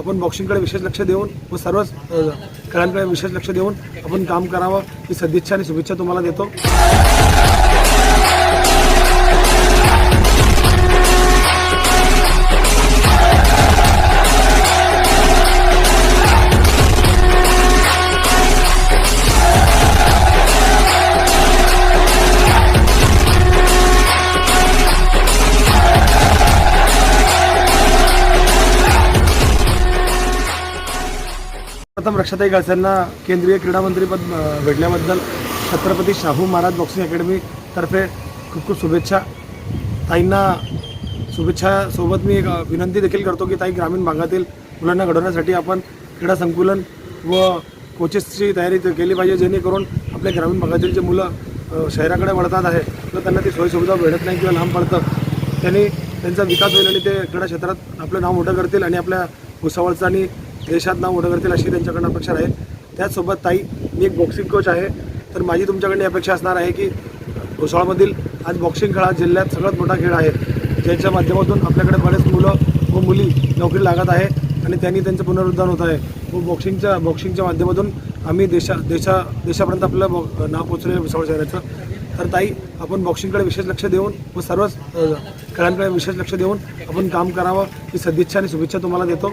आपण बॉक्सिंगकडे विशेष लक्ष देऊन व सर्वच खेळांकडे विशेष लक्ष देऊन आपण काम करावं. ही सदिच्छा आणि शुभेच्छा तुम्हाला देतो. प्रथम रक्षाताई गासांना केंद्रीय क्रीडा मंत्रीपद भेटल्याबद्दल छत्रपती शाहू महाराज बॉक्सिंग अकॅडमीतर्फे खूप खूप शुभेच्छा. ताईंना शुभेच्छासोबत मी एक विनंती देखील करतो की ताई ग्रामीण भागातील मुलांना घडवण्यासाठी आपण क्रीडा संकुलन व कोचेसची तयारी केली पाहिजे जेणेकरून आपल्या ग्रामीण भागातील जे मुलं शहराकडे वळतात आहे तर त्यांना ती सोयीसुविधा भेटत नाही किंवा लांब पडतं. त्यांनी त्यांचा विकास होईल आणि ते क्रीडा क्षेत्रात आपलं नाव मोठं करतील आणि आपल्या भुसावळचं आणि देशात नाव मोठं करतील अशी त्यांच्याकडनं अपेक्षा राहील. त्याचसोबत ताई मी एक बॉक्सिंग कोच आहे. तर माझी तुमच्याकडनं अपेक्षा असणार आहे की भुसावळमधील आज बॉक्सिंग खेळ हा जिल्ह्यात सगळ्यात मोठा खेळ आहे. ज्याच्या माध्यमातून आपल्याकडे बरेच मुलं व मुली नोकरी लागत आहे आणि त्यांनी त्यांचं पुनरुद्धार होत आहे. व बॉक्सिंगच्या बॉक्सिंगच्या माध्यमातून आम्ही देशा देशा देशापर्यंत आपलं बॉ- नाव पोचवलं आहे भुसावळ शहराचं. तर ताई आपण बॉक्सिंगकडे विशेष लक्ष देऊन व सर्वच खेळांकडे विशेष लक्ष देऊन आपण काम करावं ही सदिच्छा आणि शुभेच्छा तुम्हाला देतो.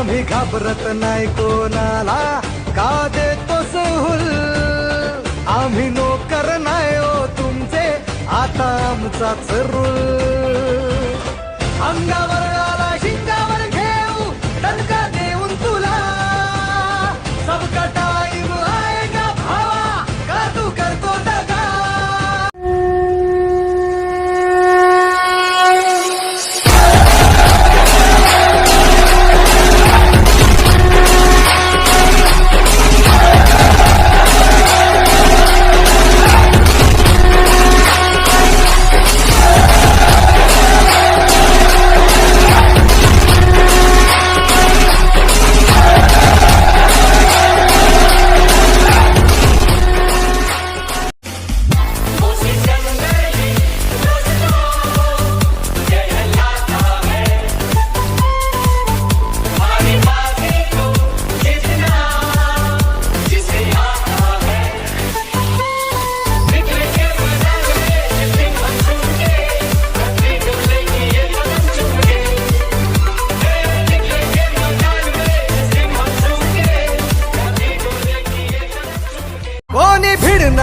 आम्ही घाबरत नाही कोणाला. का देतो सहूल? आम्ही नोकर नाही ओ तुमचे. आता आमचाच रूल. अंगावर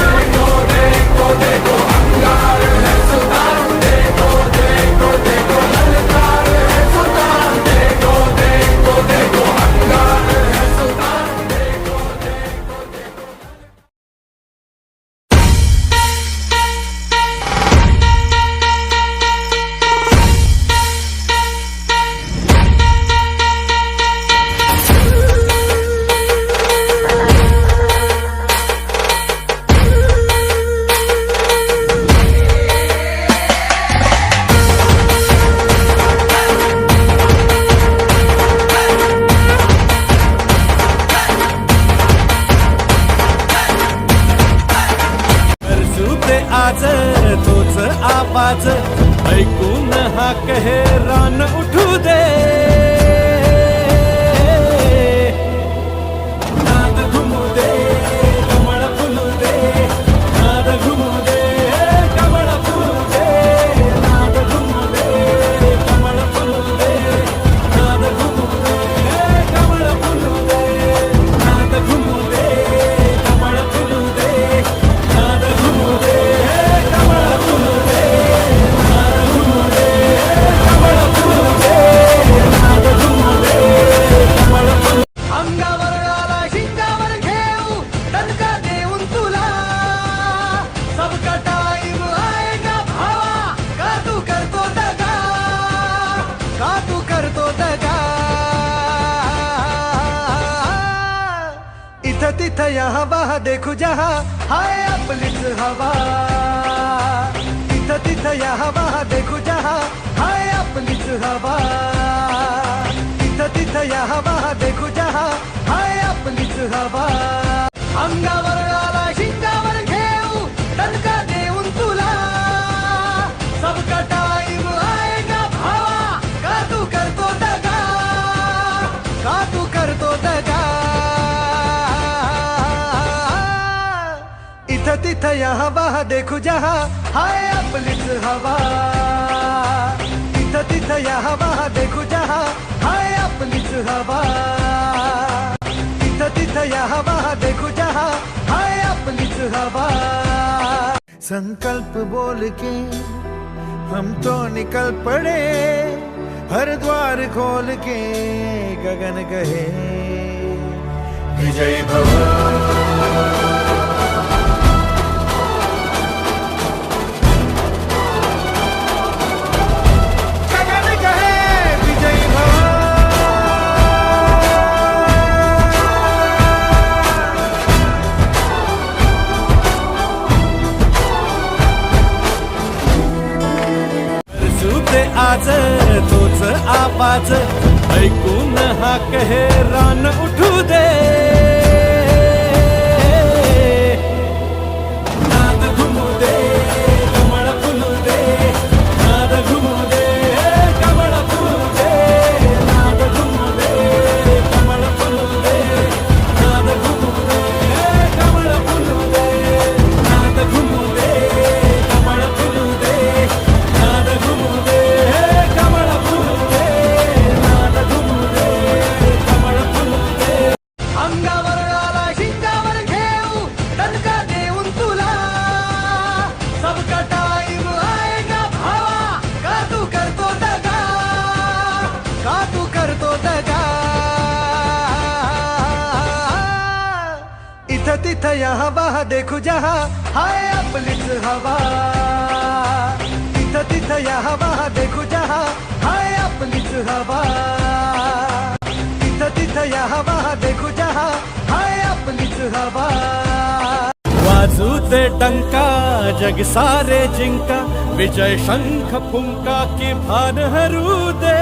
देखो देखो देखो अंगार सुधार या हवा देखू जहा हाय आपलीच हवा। तिथं तिथं या हवा देखू जहा हाय आपलीच हवा। अंगावर आला इथं तिथं या हवा देखू जहा। हाय आपलीच हवा। इथं तिथं या हवा देखू जहा। हाय आपलीच हवा। इथं तिथं या हवा देखू जहा। हाय आपलीच हवा। संकल्प बोल के हम तो निकल पड़े। हर द्वार खोल के गगन कहे विजय भव। आज तोच आपाच ऐकून हा कहे रान उठू दे. इथं तिथं यहाँ, वहाँ देखू जहा। हाय आपलीच हवा। इथं तिथं यहाँ, वहाँ देखू जहा। हाय आपलीच हवा। तिथं तिथं या हवा देखू जहा। हाय आपलीच हवा। डंका जग सारे जिंका। विजय शंख फुंका की भान हरू दे।